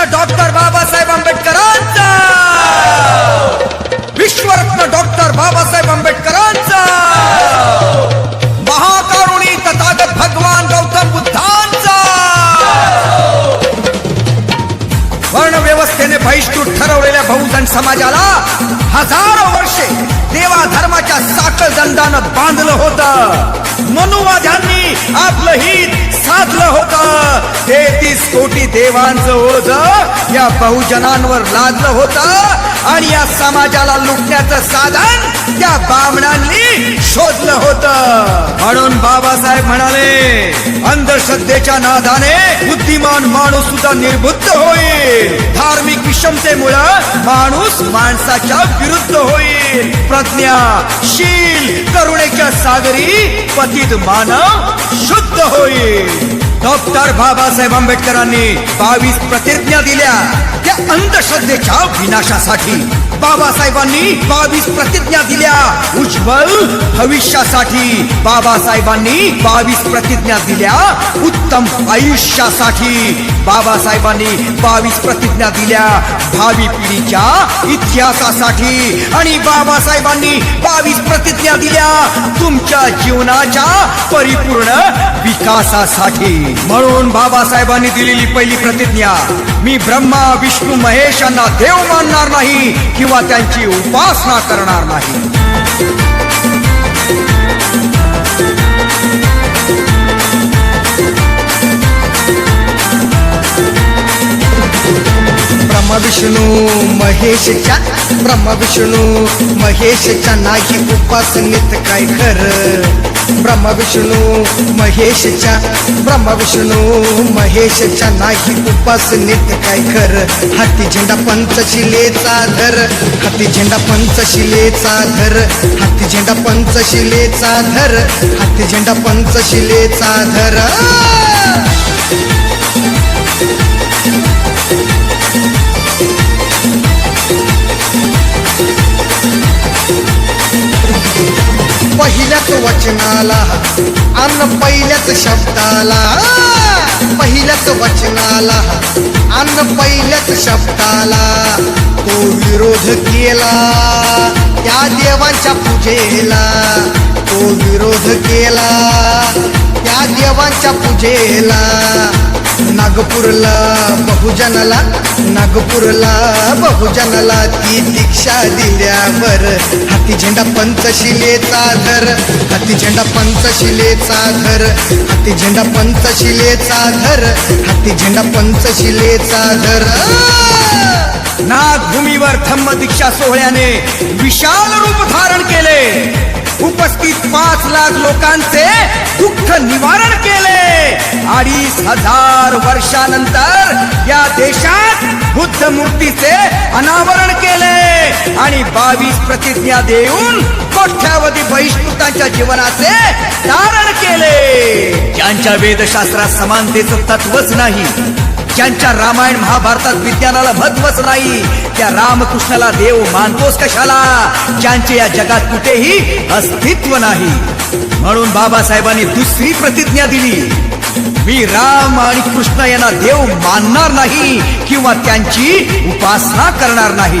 विश्वरत्न doctor Babasaheb आंबेडकरांचा! विश्वरत्न doctor Babasaheb आंबेडकरांचा! महाकारुणी तथागत भगवान गौतम बुद्धांचा! वर्णव्यवस्थेने बहिष्कृत ठरवलेल्या बहुजन समाजाला हजारो वर्षे देवा धर्माच्या साखळ दंडानं बांधलं होतं. मनुवाद्यांनी आपलं हित साधलं होतं तेहतीस कोटी देवांचं ओझ या बहुजनांवर लादलं होतं आणि या समाजाला लुटण्याचं साधन त्या बामणांनी शोधलं होतं. म्हणून बाबासाहेब म्हणाले अंधश्रद्धेच्या नादाने बुद्धिमान माणूस सुद्धा निर्बुद्ध होईल. धार्मिक विषमतेमुळं माणूस माणसाच्या विरुद्ध होईल. प्रज्ञा शील करुणेच्या सागरी पतित मानव शुद्ध होईल. डॉक्टर बाबासाहेब आंबेडकरांनी बावीस प्रतिज्ञा दिल्या. त्या अंधश्रद्धेच्या विनाशासाठी बाबासाहेबांनी बावीस प्रतिज्ञा दिल्या. उज्ज्वल भविष्यासाठी बाबासाहेबांनी बावीस प्रतिज्ञा दिल्या. उत्तम आयुष्यासाठी बाबासाहेबांनी बावीस प्रतिज्ञा दिल्या. भावी पिढीच्या इतिहासासाठी आणि बाबासाहेबांनी बावीस प्रतिज्ञा दिल्या. तुमच्या जीवनाच्या परिपूर्ण विकासासाठी. म्हणून बाबासाहेबांनी दिलेली पहिली प्रतिज्ञा मी ब्रह्मा विष्णू महेश यांना देव मानणार नाही किंवा त्यांची उपासना करणार नाही. ब्रह्मा विष्णू महेशच्या ब्रह्मा विष्णू महेशच्या नाही उपासनेत काय कर ब्रह्मा विष्णू महेशच्या ब्रह्मा विष्णू महेशच्या नाही उपासनेत काय कर हाती झेंडा पंचशिलेचा धर हाती झेंडा पंचशिलेचा धर हाती झेंडा पंचशिलेचा धर हाती झेंडा पंचशिलेचा धर. वचनाला. अन्न पहिल्याच शब्दाला. पहिल्याच वचनाला. अन्न पहिल्याच शब्दाला तो विरोध केला. त्या देवांच्या पूजेला तो विरोध केला. त्या देवांच्या पूजेला नागपूरला बहुजनला नागपूरला बहुजनाला ती दीक्षा दिल्यावर. हाती झेंडा पंचशिलेचा धर हाती झेंडा पंचशिलेचा धर हाती झेंडा पंचशिलेचा धर हाती झेंडा पंचशिलेचा धर. नागभूमीवर थम्म दीक्षा सोहळ्याने विशाल रूप धारण केले. उपस्थित पाच लाख लोकांचे दुःख निवारण केले. अडीच हजार वर्षानंतर या देशात बुद्ध मूर्तीचे अनावरण केले. आणि बावीस प्रतिज्ञा देऊन कोठ्यावधी बहिष्कृतांच्या जीवनाचे तारण केले. ज्यांच्या वेदशास्त्रात समानतेचं तत्वच नाही. ज्यांच्या रामायण महाभारतात विज्ञानाला महत्वच नाही त्या रामकृष्णाला देव मानतोस कशाला? ज्यांचे या जगात कुठेही अस्तित्व नाही. म्हणून बाबासाहेबांनी दुसरी प्रतिज्ञा दिली. मी राम आणि कृष्ण यांना देव मानणार नाही किंवा त्यांची उपासना करणार नाही.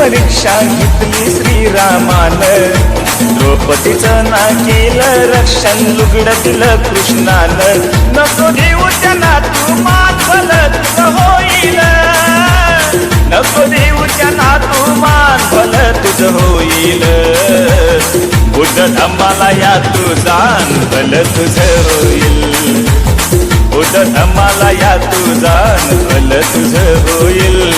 परीक्षा घेतली श्रीरामान. द्रौपदीचं ना केलं रक्षण लुगडं दिलं कृष्णानं. नको देऊ त्यांना तू मान तुझं होईल. नको देऊ त्यांना तू मान भल तुझ होईल. बुद्ध धम्माला या तू जाण भल तुझ होईल. बुद्ध धम्माला या तू जाण भल तुझ होईल.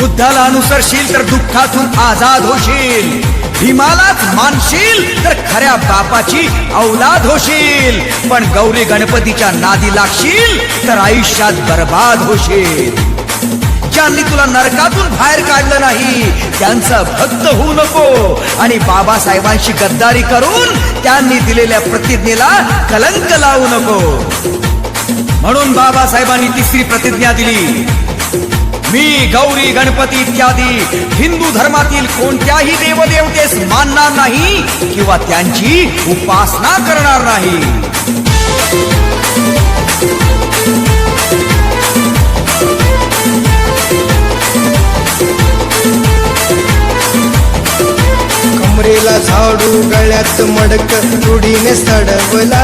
बुद्धाला अनुसरशील तर दुःखातून आजाद होशील. भीमालाच मानशील तर खऱ्या बापाची औलाद होशील. पण गौरी गणपतीच्या नादी लागशील तर आयुष्यात बर्बाद होशील. ज्यांनी तुला नरकातून बाहेर काढलं नाही त्यांचा भक्त होऊ नको. आणि बाबासाहेबांशी गद्दारी करून त्यांनी दिलेल्या प्रतिज्ञेला कलंक लावू नको. म्हणून बाबासाहेबांनी तिसरी प्रतिज्ञा दिली. मी गौरी गणपती इत्यादी हिंदू धर्मातील कोणत्याही देवदेवतेस मानणार नाही किंवा त्यांची उपासना करणार नाही. झाडू गळ्यात मडक तुडीने सडवला.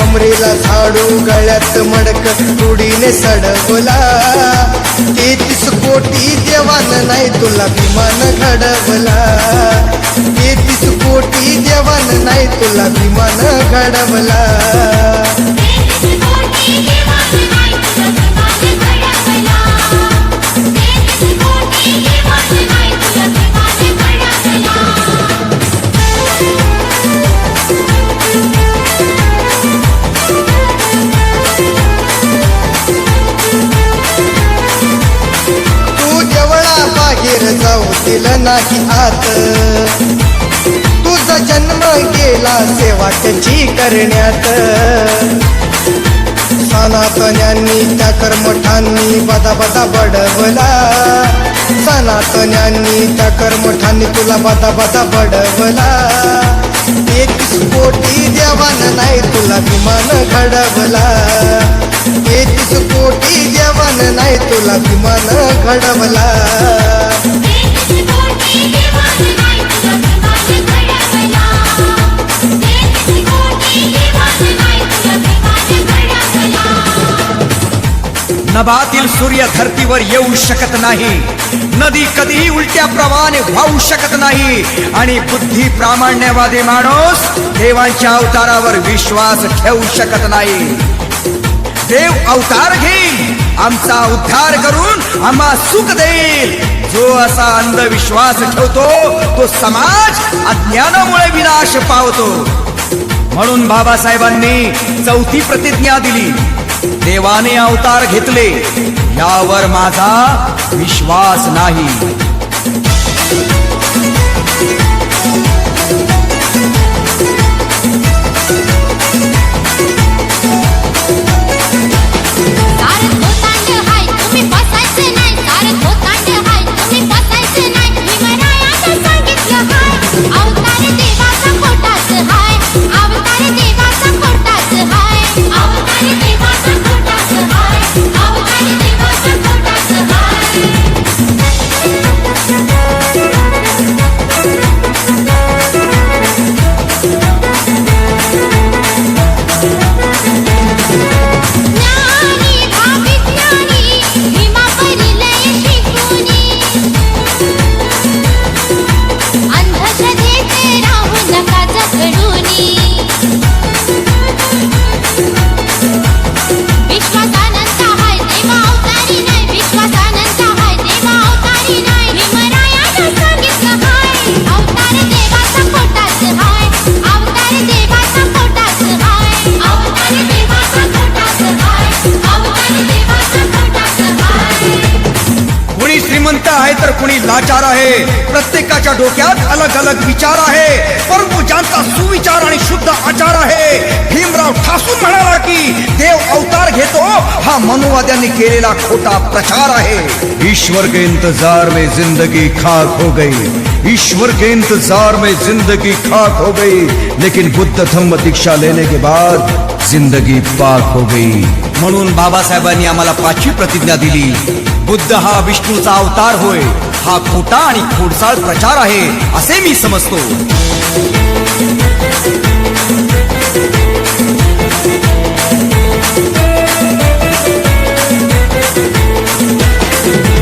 कमरेला झाडू गळ्यात मडक तुडीने सडवला. तेहतीस कोटी देवान नाही तुला विमान घडवला. तेहतीस कोटी देवान नाही तुला विमान घडवला. हात तुझा जन्म गेला सेवा त्याची करण्यात. सनातन्यांनी त्या कर्मठांनी बदा बदा बडवला. सनातन्यांनी त्या कर्मठांनी तुला बदा बदा बडवला. एक कोटी देवान नाही तुला विमान घडवला. एक कोटी देवान नाही तुला विमान घडवला. नभातील सूर्य धरतीवर येऊ शकत नाही. नदी कधीही उलट्या प्रमाणे वाहू शकत नाही. आणि बुद्धी प्रामाण्यवादी माणूस देवांच्या अवतारावर विश्वास ठेवू शकत नाही. देव अवतार घेईल आमचा उद्धार करून आम्हा सुख देईल. जो असा अंधविश्वास ठेवतो तो समाज अज्ञानामुळे विनाश पावतो. म्हणून बाबासाहेबांनी चौथी प्रतिज्ञा दिली. देवाने अवतार घेतले. यावर माझा विश्वास नाही. लाचार आहे. प्रत्येकाच्या डोक्यात अलग अलग विचार आहे. परंतु ज्यांचा सुविचार आणि शुद्ध आचार आहे, भीमराव ठासून म्हणाला की, देव अवतार घेतो, हा मनुवाद्यांनी केलेला खोटा प्रचार आहे. ईश्वर के इंतज़ार में ज़िंदगी खाक हो गई। ईश्वर के इंतज़ार में ज़िंदगी खाक हो गई। लेकिन बुद्ध धम्म दीक्षा लेने के बाद ज़िंदगी पाक हो गई। म्हणून बाबासाहेबांनी आम्हाला पाचवी प्रतिज्ञा दिली. बुद्ध हा विष्णूचा अवतार होय. हा खोटा आणि खोडसाळ प्रचार आहे असे मी समजतो.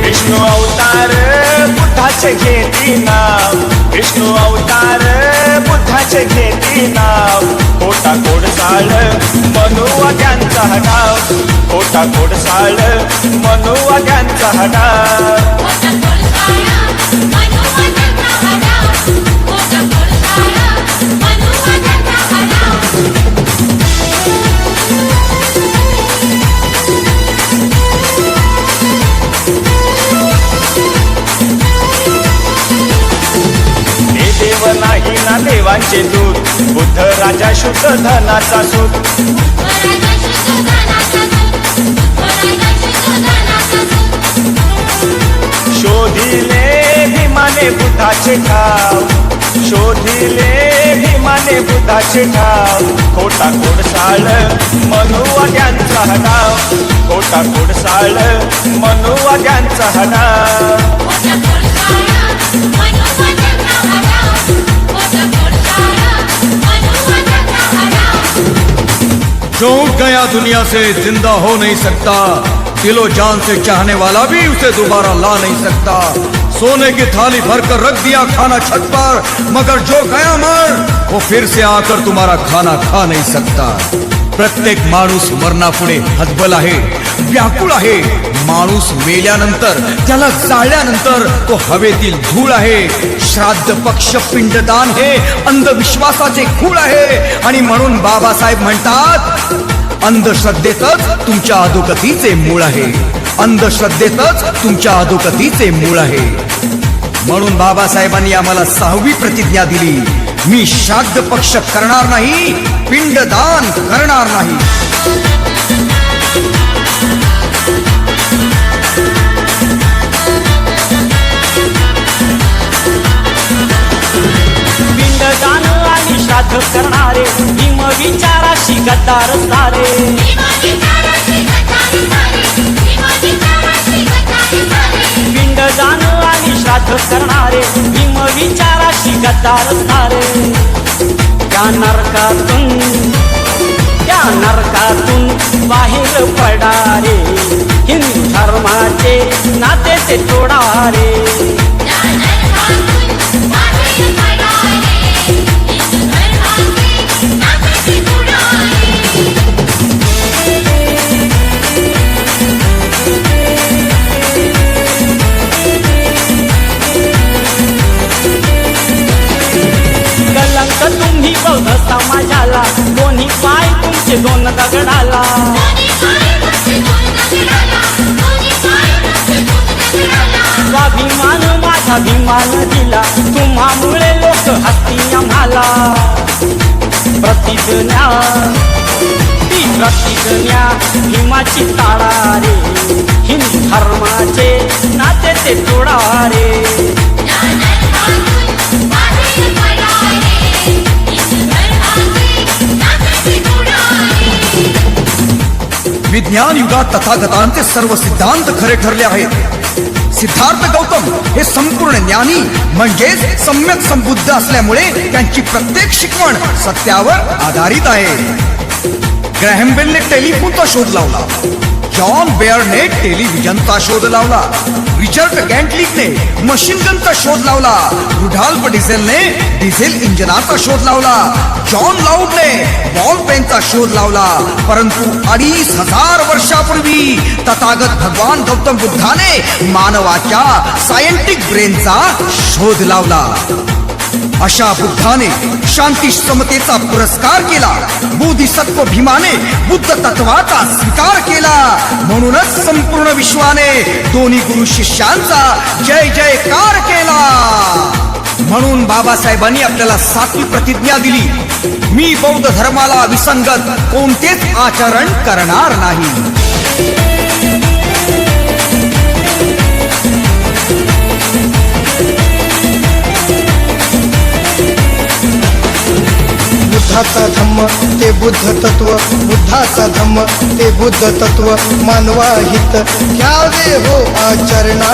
विष्णू अवतार बुद्धाचे घेती नाव. विष्णू अवतार बुद्धाचे घेती नाव. खोटा खोडसाळ मनुवाद्यांचा हटाव खोटा मनुवा त्यांचा हटाव ना दूत बुद्ध राजा शुद्ध धनाचा सूत शोधिले भीमाने बुद्धाचे ठाव. शोधिले भीमाने बुद्धाचे ठाव. खोटा खोडसाळ मनुवाद्यांचा हटाव. खोटा खोडसाळ मनुवाद्यांचा हटाव. दुनिया से जिंदा हो नहीं सकता। दिलो जान से चाहने वाला भी उसे दोबारा ला नहीं सकता। सोने की थाली भरकर रख दिया खाना छत पर मगर जो गया मर वो फिर से आकर तुम्हारा खाना खा नहीं सकता। प्रत्येक माणूस मरणापुढे हतबल आहे व्याकुळ आहे। माणूस मेल्यानंतर त्याला जाळल्यानंतर तो हवेतील धूळ आहे। श्राद्ध पक्ष पिंडदान हे अंधविश्वासाचे खूळ आहे। आणि म्हणून बाबासाहेब म्हणतात अंधश्रद्धेतच तुमच्या अधोगतीचे मूळ आहे. अंधश्रद्धेतच तुमच्या अधोगतीचे मूळ आहे. म्हणून बाबासाहेबांनी आम्हाला सहावी प्रतिज्ञा दिली. मी श्राद्ध पक्ष करणार नाही पिंडदान करणार नाही. विचाराशी गद्दार सारे विमानी ताराची गटारी सारी विमानी ताराची गटारी सारी पिंडदान आणि श्राद्ध करणारे भीम विचाराशी गद्दार सारे त्या नरकातून त्या नरकातून बाहेर पडारे. हिंदू धर्माचे नाते ते तोडारे. तुमचे दोन दगडाला. स्वाभिमान माझा भीमान दिला. तुम्हामुळे लोक हसती आम्हाला. प्रतिज्ञा ती प्रतिज्ञा भीमाची ताळा रे. हिंदू धर्माचे नाते ते तोडारे. त्या ज्ञान युगात तथागतांचे सर्व सिद्धांत खरे ठरले आहेत. सिद्धार्थ गौतम हे संपूर्ण ज्ञानी म्हणजेच सम्यक संबुद्ध असल्यामुळे त्यांची प्रत्येक शिकवण सत्यावर आधारित आहे. ग्रॅहम बेलने टेलिफोनचा शोध लावला. जॉन बेअरने टेलिव्हिजनचा शोध लावला. रिचर्ड गॅन्टलिकने मशीन गनचा शोध लावला. रुढाल्फ डिझेलने डिझेल इंजिनाचा शोध लावला. जॉन लाऊडने बॉल पेनचा शोध लावला. परंतु अडीच हजार वर्षापूर्वी तथागत भगवान गौतम बुद्धाने मानवाच्या सायंटिक ब्रेनचा शोध लावला. अशा बुद्धाने शांती समतेचा पुरस्कार केला. बोधिसत्व भीमाने बुद्ध तत्वाचा स्वीकार केला. म्हणूनच संपूर्ण विश्वाने दोन्ही गुरु शिष्यांचा जय जयकार केला. म्हणून बाबासाहेबांनी आपल्याला सातवी प्रतिज्ञा दिली. मी बौद्ध धर्माला विसंगत कोणतेच आचरण करणार नाही. बुद्धाचा धम्म ते बुद्ध तत्व बुद्धाचा धम्म ते बुद्ध तत्व मानवा हित. घ्यावे हो आचरणा